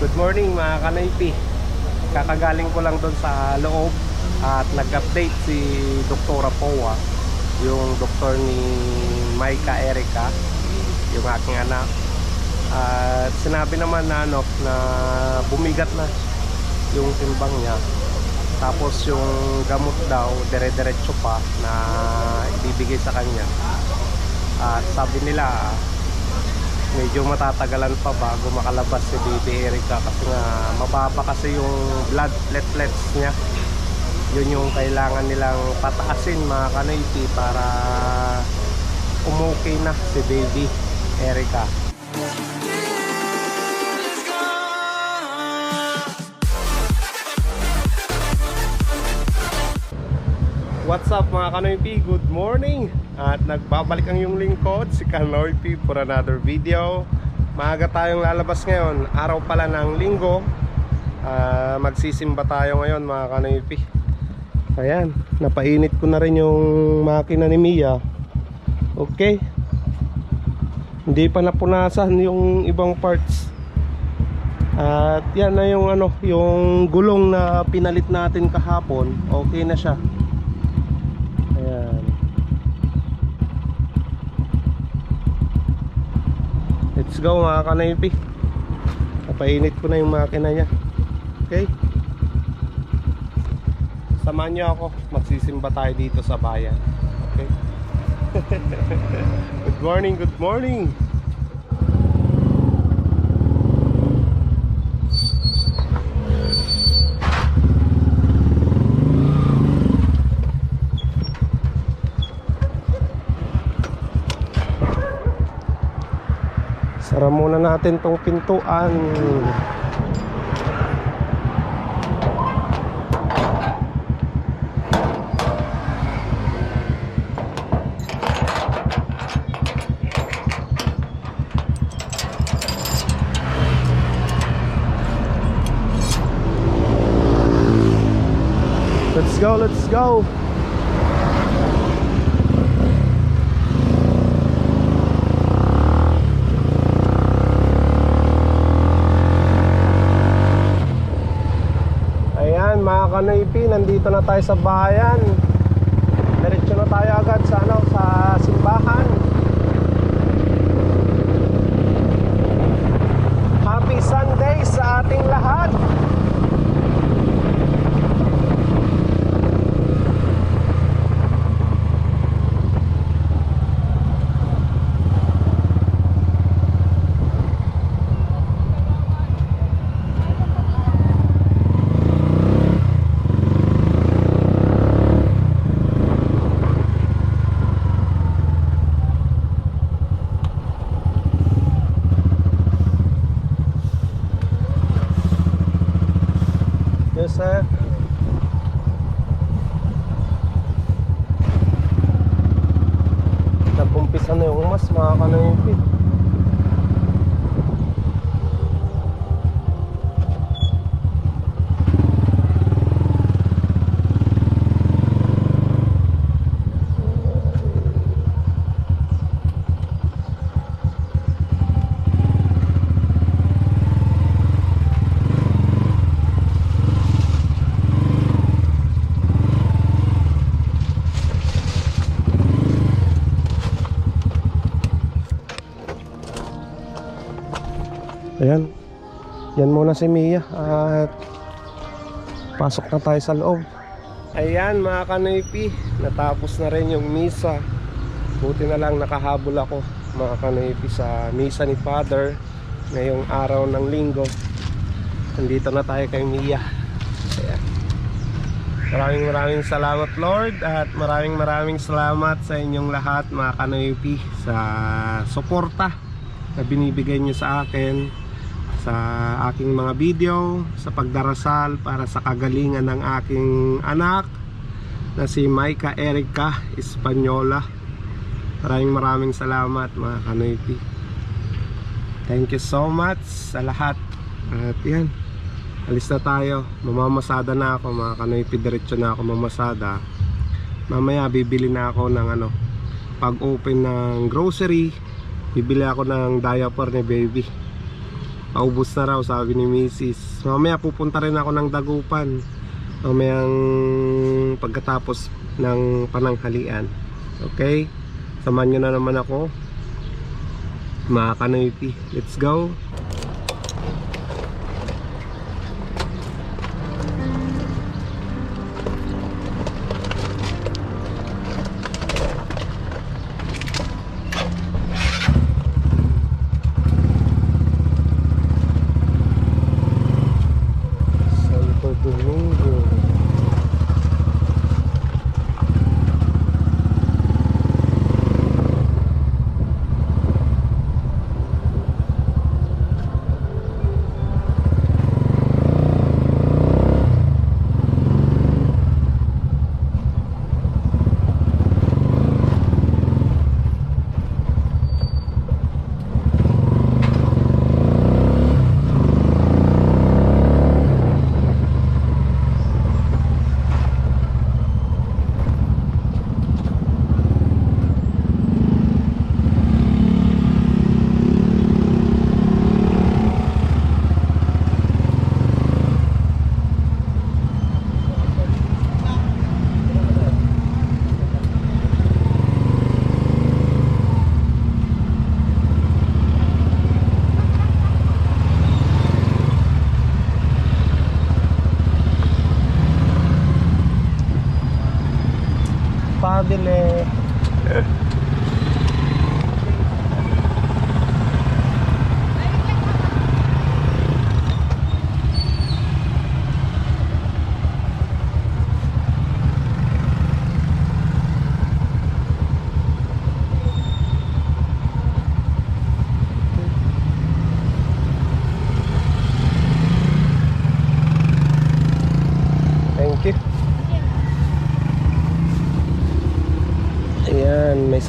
Good morning mga kanaypi. Kakagaling ko lang doon sa loob At nag-update si Dr. Poa Yung doktor ni Maika Erika Yung aking anak. At sinabi naman na ano Na bumigat na Yung timbang niya. Tapos yung gamot daw Dire-diretso pa Na ibibigay sa kanya. At sabi nila medyo matatagalan pa bago makalabas si Baby Erica kasi nga mababa kasi yung blood platelets niya. Yun yung kailangan nilang pataasin mga kanoyti para umukay na si Baby Erica What's up mga Kanoypi? Good morning! At nagbabalik ang yung lingkod, si Kanoypi for another video. Maaga tayong lalabas ngayon, araw pala ng linggo. Ah, Magsisimba tayo ngayon mga Kanoypi Ayan, napainit ko na rin yung makina ni Mia. Okay. Hindi pa napunasan yung ibang parts. At yan na yung ano, yung gulong na pinalit natin kahapon. Okay na siya Let's go mga kanaypi. Napainit ko na yung makina niya. Okay? Samahan niyo ako. Magsisimba tayo dito sa bayan. Okay? good morning, good morning. Sara muna natin tong pintuan. Let's go, let's go. Ayan mga kanoypi, nandito na tayo sa bayan. Diretso na tayo agad sa ano, sa simbahan. Happy Sunday sa ating lahat. Yes, sir. Nag-umpisa na yung mas mga kanoypi. Ayan. Yan muna si Mia at pasok na tayo sa loob. Ayan mga kanoypi, natapos na rin yung misa. Buti na lang nakahabol ako mga kanoypi sa misa ni Father ngayong araw ng linggo. Nandito na tayo kay Mia. Ayan. Maraming maraming salamat Lord at maraming maraming salamat sa inyong lahat mga kanoypi sa suporta na binibigay nyo sa akin sa aking mga video sa pagdarasal para sa kagalingan ng aking anak na si Maika Erica Espanyola. Maraming maraming salamat mga kanoypi thank you so much sa lahat. At yan alis na tayo. Mamamasada na ako mga kanoypi diretso na ako mamasada. Mamaya bibili na ako ng ano pag open ng grocery. Bibili ako ng diaper ni baby Paubos na raw sabi ni Mrs. Mamaya pupunta rin ako ng Dagupan. Mamayang pagkatapos ng pananghalian. Okay? Samahan nyo na naman ako. Mga kanoypi. Let's go.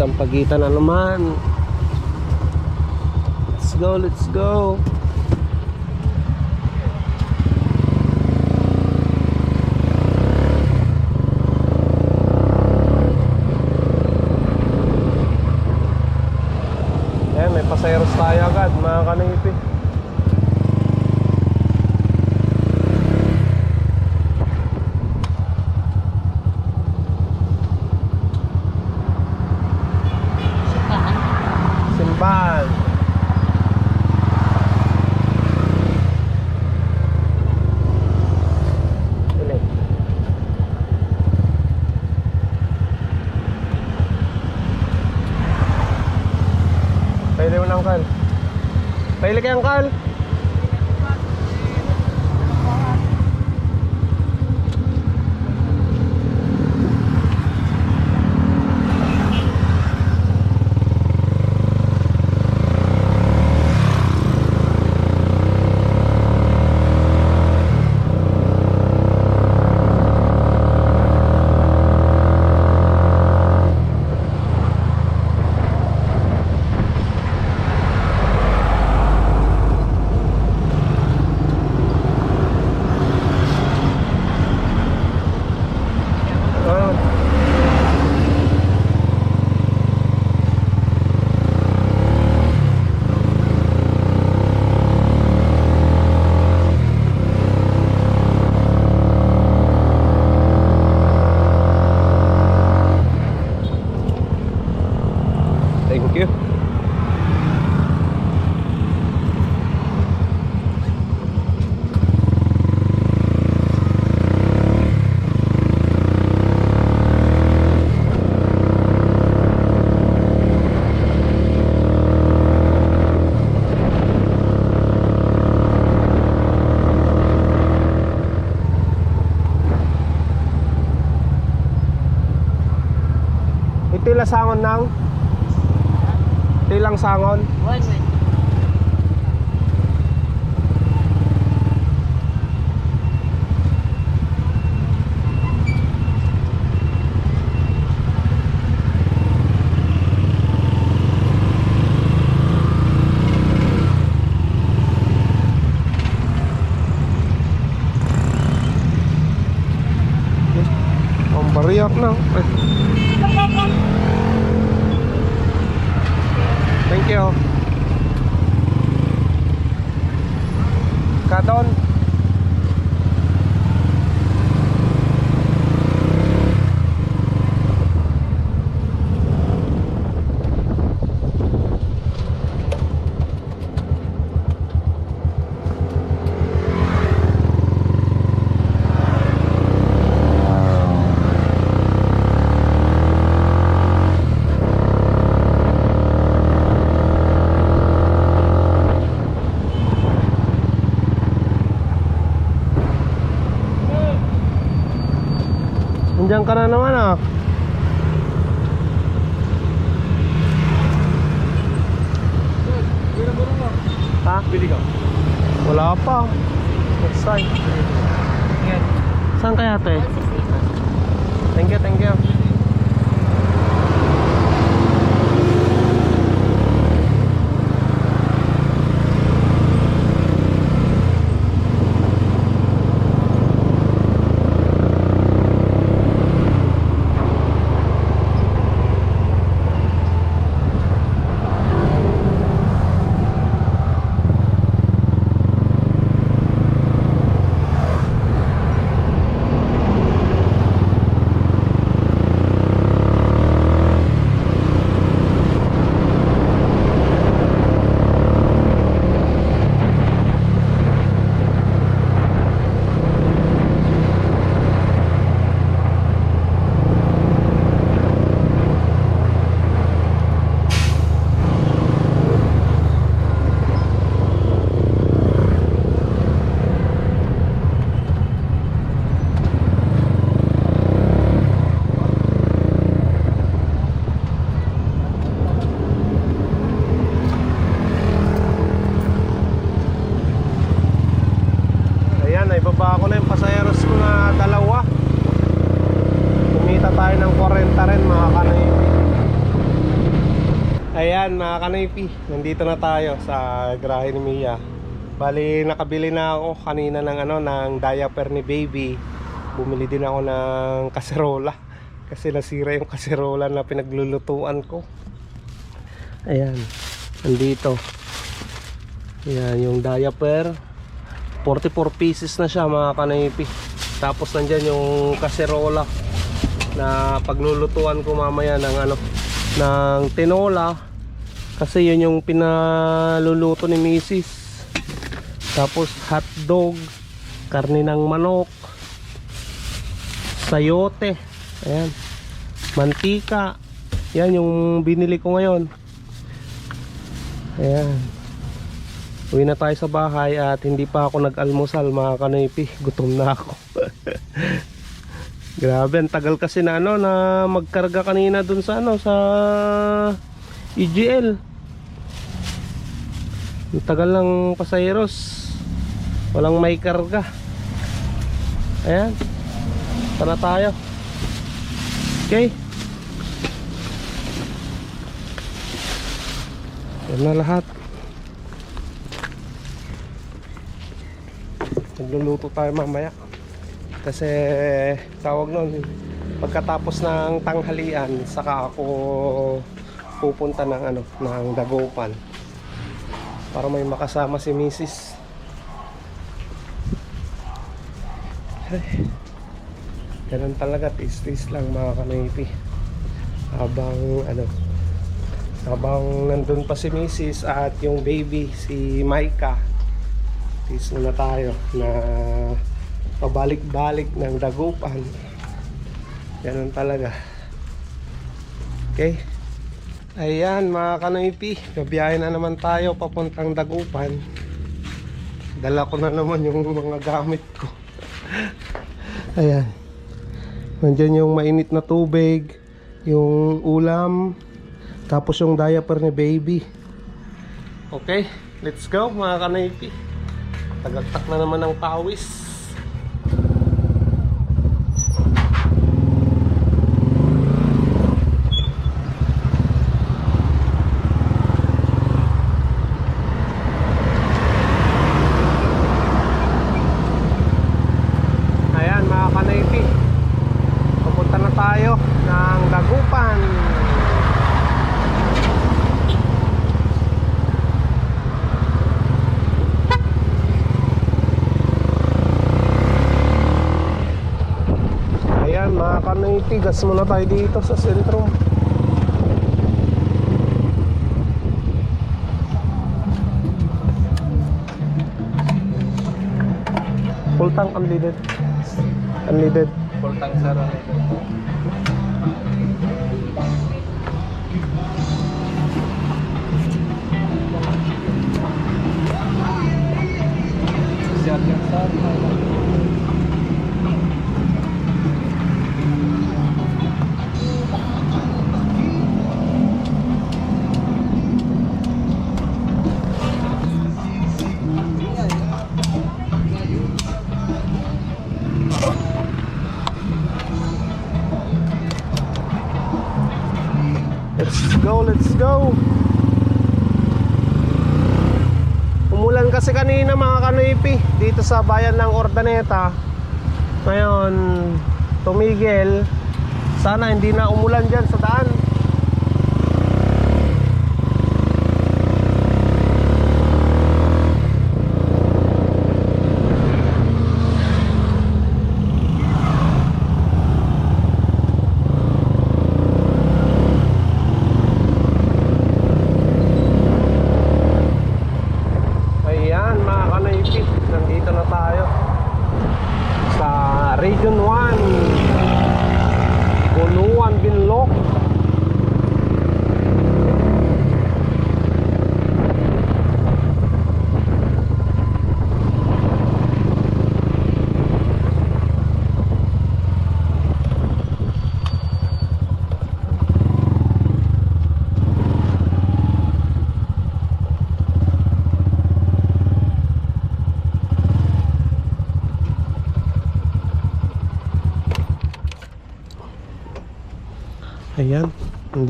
Sampagitan na naman. Let's go, let's go. Ayan, may pasayeros tayo agad, mga kanipi. Pwede mo ng kal. Pwede kayang kal. Ah. Thank you. Sangon nang Tilang sangon One way. Ang bariyak na Ay. Thank you Nandiyan ka na naman ah. Ha? Pili ka. Wala pa. Next time. Saan kaya te? Thank you, thank you. Ayan, naibaba ko na yung pasayeros ko na dalawa. Kumita tayo ng 40 rin mga kanipi. Ayan mga kanipi, nandito na tayo sa garahe ni Mia. Bali, nakabili na ako kanina ng ano ng diaper ni baby. Bumili din ako ng kaserola kasi nasira yung kaserola na pinaglulutuan ko. Ayan, nandito. Ayan, yung diaper. 44 pieces na siya mga kanaypi tapos nandyan yung kaserola na paglulutuan ko mamaya ng ano ng tinola kasi yun yung pinaluluto ni misis tapos hotdog karne ng manok sayote ayan mantika yan yung binili ko ngayon ayan Uwi na tayo sa bahay at hindi pa ako nag-almusal mga kanipi. Gutom na ako. Grabe, ang tagal kasi na ano na magkarga kanina dun sa ano sa EGL. Tagal ng pasayeros. Walang may karga. Ayan. Tara tayo. Okay. Yan na lahat. Nagluluto tayo mamaya. Kasi tawag nun, pagkatapos ng tanghalian, saka ako pupunta ng ano, ng Dagupan. Para may makasama si Mrs. Ay, ganun talaga, tis-tis lang mga kanipi. Habang ano, habang nandun pa si Mrs. at yung baby, si Maika Tis muna tayo na pabalik-balik ng dagupan. Ganun talaga. Okay. Ayan mga kanoypi, gabiyahe na naman tayo papuntang dagupan. Dala ko na naman yung mga gamit ko. Ayan. Nandiyan yung mainit na tubig, yung ulam, tapos yung diaper ni baby. Okay, let's go mga kanoypi. Tagagtak na naman ng pawis. Ayan mga kanaypi. Pupunta na tayo ng Dagupan. Ayan mga kanaypi, gas muna tayo dito sa sentro. Full tank unleaded. Unleaded. Full tank sir. Sir, sir. Kasi kanina mga kanoipi dito sa bayan ng Ordaneta. Ngayon, tumigil. Sana hindi na umulan dyan sa daan. been locked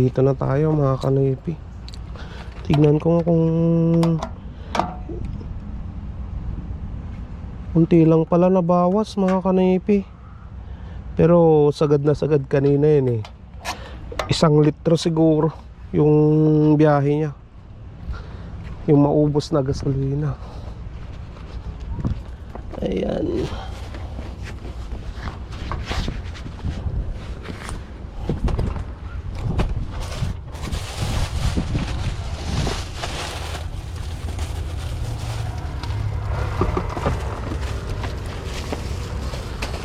nandito na tayo mga kanipi. Tignan ko nga kung Unti lang pala nabawas mga kanipi. Pero sagad na sagad kanina yun eh. Isang litro siguro yung biyahe niya. Yung maubos na gasolina. Ayan.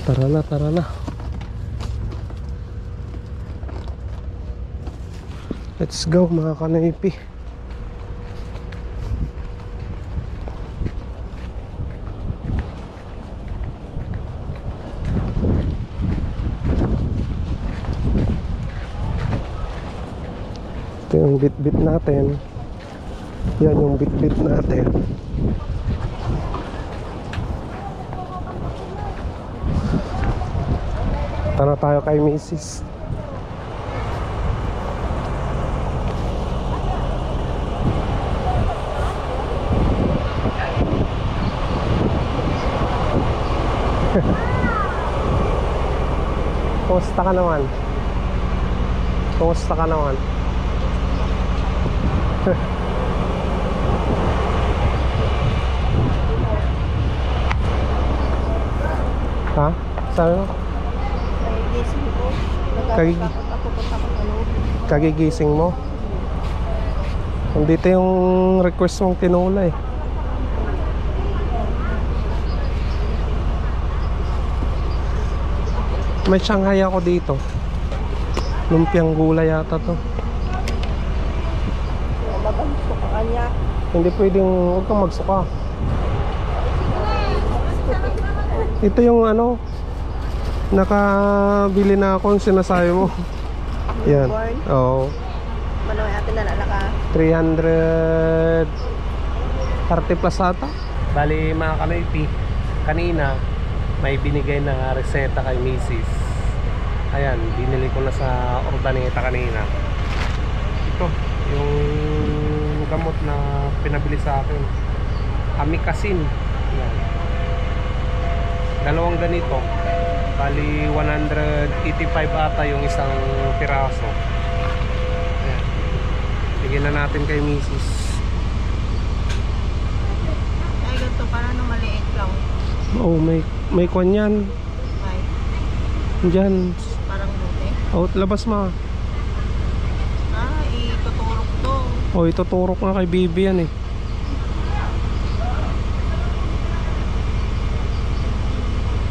Tara na, tara na. Let's go mga kanaypi. Ito yung bit-bit natin. Yan yung bit-bit natin. Tara tayo kay Macy's. Kumusta ka naman? Kumusta ka naman? ha? Sabi mo? Ano. kagigising mo. Nandito yung request mong tinula eh. May Shanghai ako dito. Lumpiang gulay yata to. Hindi pwedeng, huwag kang magsuka. Ito yung ano, nakabili na ako yung sinasabi mo. Yan. Newborn. Oo. Manoy atin na nalaka. 330 plus ata. Bali mga kanoypi, kanina may binigay na reseta kay Mrs. Ayan, binili ko na sa Ordaneta kanina. Ito, yung gamot na pinabili sa akin. Amikacin. Ayan. Dalawang ganito. Bali 185 ata yung isang piraso. Ayan. Bigyan na natin kay Mrs. Ay, ganito para na maliit lang. Oh, may may kwan yan. Ay, Diyan. parang buti. Oh, labas mo. Ah, ituturok to. Oh, ituturok na kay Bibi yan eh.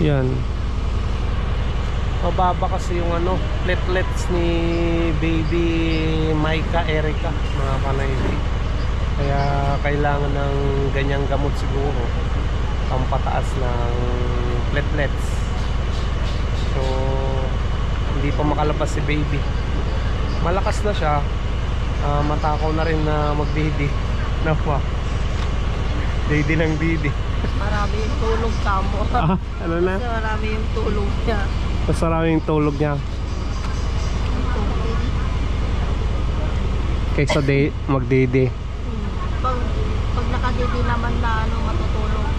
Yan. Mababa kasi yung ano, platelets ni baby Maika Erica, mga kanaypi. Kaya kailangan ng ganyang gamot siguro pampataas ng platelets. So, hindi pa makalabas si baby. Malakas na siya. Ah, matakaw na rin na mag-baby. Nawa. Baby ng baby. Marami yung tulog kamo. Ah, ano na? Kasi marami yung tulog niya. Mas maraming tulog niya. Kaysa day, magdede. Pag, pag nakadidi naman na ano, matutulog.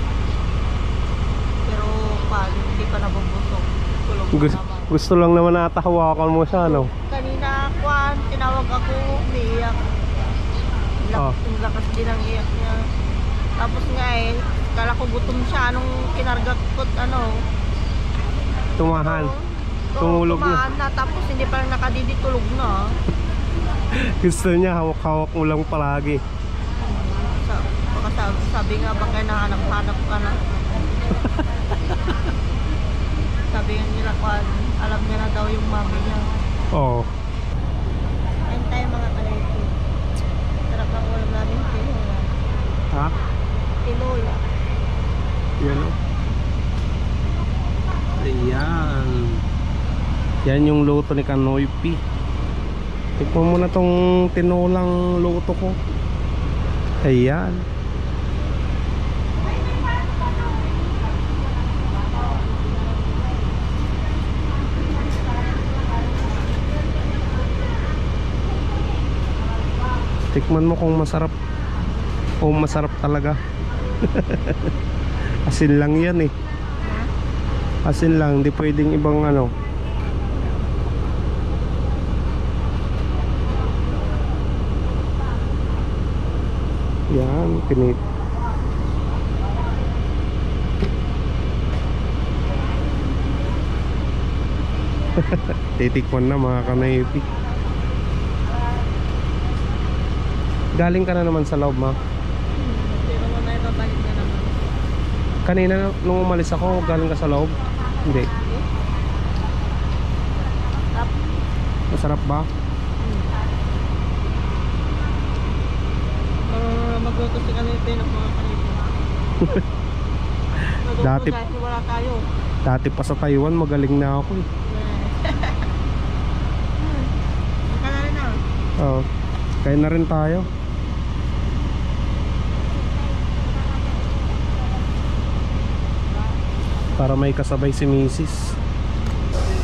Pero pag hindi pa nabubusog, tulog Gusto, naman. gusto lang naman ata hawakan mo siya, no? Kanina, Kwan, tinawag ako, umiiyak. Oh. Ang lakas din ang iyak niya. Tapos nga eh, kala ko gutom siya nung kinargat ko, ano. Tumahan. Oo, Tumulog na. Tapos hindi pa rin nakadidi, tulog na. Gusto niya hawak-hawak mo lang palagi. Sa, baka sabi, sabi nga baka nahanap-hanap ka na. sabi nila, Kwan, alam niya na daw yung mami niya. Oo. Ayun tayo mga kalito. Sarap ng ulam namin, tinola. Ha? Tinola. Yan o. Ayan. Yan yung luto ni Kanoy P. Tikman mo na tong tinolang luto ko. Ayan. Tikman mo kung masarap o masarap talaga. Asin lang yan eh. Asin lang, hindi pwedeng ibang ano. Yan, pinit. Titikman na mga kanaypi. Galing ka na naman sa loob, ma. Kanina nung umalis ako, galing ka sa loob? Hindi. Masarap ba? Uh, magluto si Kalipe ng mga. Magluto Dati- dahil wala tayo. Dati pa sa Taiwan, magaling na ako eh. Ang ka na rin. Oo. Kain na rin tayo. Para may kasabay si Mrs.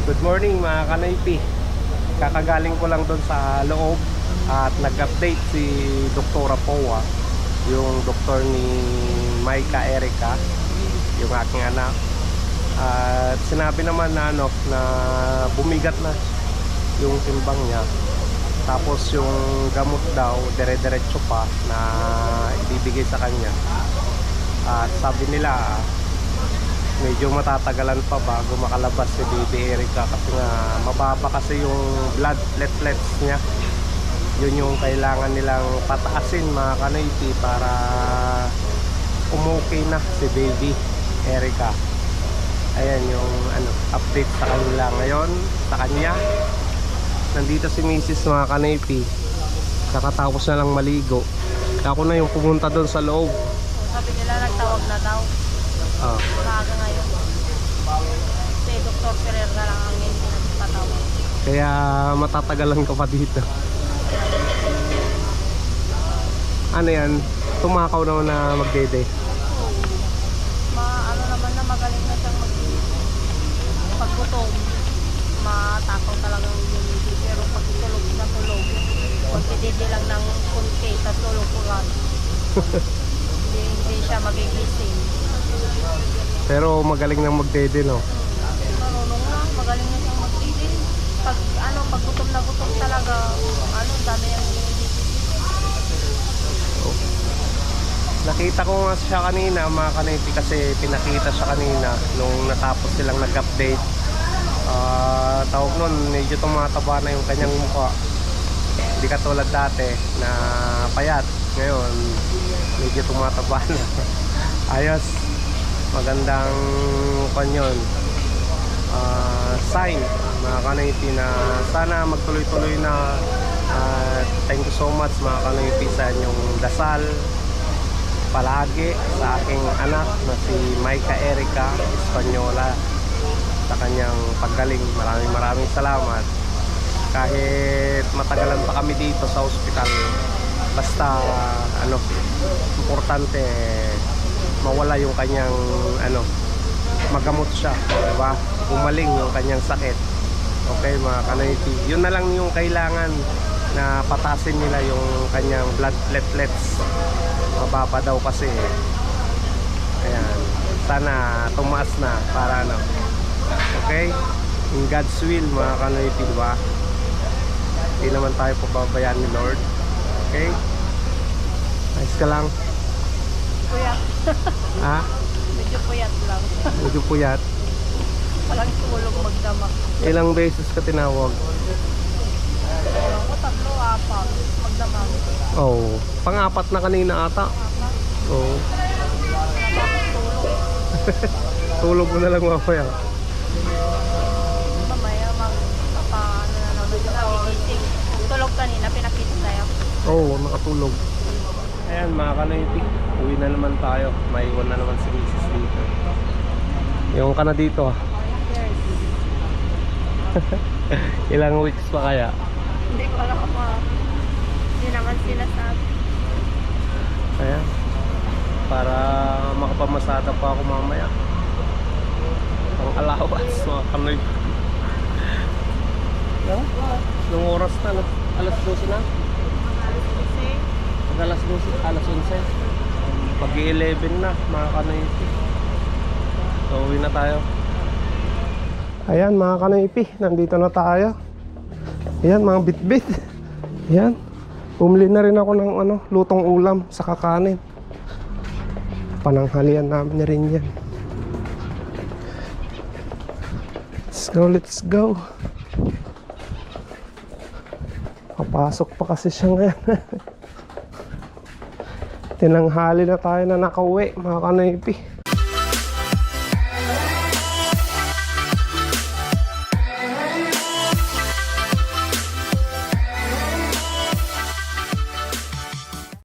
Good morning mga kanaypi. Kakagaling ko lang doon sa loob at nag-update si Doktora Powa, yung doktor ni Maika Erika, yung aking anak. At sinabi naman na ano na bumigat na yung timbang niya. Tapos yung gamot daw, dire-diretso pa na ibibigay sa kanya. At sabi nila, medyo matatagalan pa bago makalabas si Baby Erica kasi nga mababa kasi yung blood platelets niya. Yun yung kailangan nilang pataasin mga kanayti para umukay na si Baby Erica. Ayan yung ano, update sa kanila ngayon, sa kanya nandito si Mrs. mga kanaypi kakatapos na lang maligo ako na yung pumunta doon sa loob Sabi nila nagtawag na daw. ah, Umaga ngayon. Si Dr. Ferrer na lang ang hindi nagpatawag. kaya matatagalan ka pa dito ano yan tumakaw naman na magdede Ma, ano naman na magaling na siyang mag pag gutom, matakaw talagang lumidi. Pero pag tulog na tulog, magdididi lang ng kunti, tapos tulog ko lang. hindi, hindi siya magigising. Pero magaling na magdede no? Marunong na, magaling na siyang magdidi. Pag ano, pag gutom na gutom talaga, ano, dami yung nakita ko nga siya kanina mga kanaypi kasi pinakita siya kanina nung natapos silang nag-update. Ah, tawag nun medyo tumataba na yung kanyang mukha. Hindi katulad dati na payat. Ngayon medyo tumataba na. Ayos magandang kanyon Ah, sign mga kanayti na sana magtuloy-tuloy na at thank you so much mga kanayti sa inyong dasal palagi sa aking anak na si Maika Erica Espanyola sa kanyang paggaling. Maraming maraming salamat. Kahit matagalan pa kami dito sa ospital, basta ano, importante mawala yung kanyang ano, magamot siya, 'di ba? Gumaling yung kanyang sakit. Okay, mga kanayti. Yun na lang yung kailangan na patasin nila yung kanyang blood platelets. Mababa daw kasi. Ayan. Sana tumaas na para ano. Okay? In God's will mga kanoypi, di ba? Hindi naman tayo pababayaan ni Lord. Okay? Ayos ka lang. Kuya, Ha? medyo puyat lang. Medyo puyat. Walang tulog magdamag. Ilang beses ka tinawag? Ewan ko, tatlo, apat. Magdamag. Oh, pang-apat na kanina ata. Oh, Bakit tulog? tulog mo na lang mamaya. Mamaya mag, papaano na naman yung pagigising. Tulog kanina, pinakita tayo. Oo, oh, nakatulog. Ayan mga kanoypi, uwi na naman tayo. Maiwan na naman si Mrs. dito. Yung ka na dito ah. Ilang weeks pa kaya? Hindi ko alam ma. Hindi naman sinasabi. Ayan. Para makapamasada pa ako mamaya. Ang allowance mga kanoypi. Ano? Nung oras na, alas, alas 12 na? Kasi, Pag alas 12, alas 11. Pag 11 na, mga kanoypi. So, uwi na tayo. Ayan, mga kanoypi. Nandito na tayo. Ayan, mga bitbit. Ayan. Bumili na rin ako ng ano, lutong ulam sa kakanin. Pananghalian namin na rin yan. Let's go, let's go. Papasok pa kasi siya ngayon. Tinanghali na tayo na nakauwi, mga kanoypi.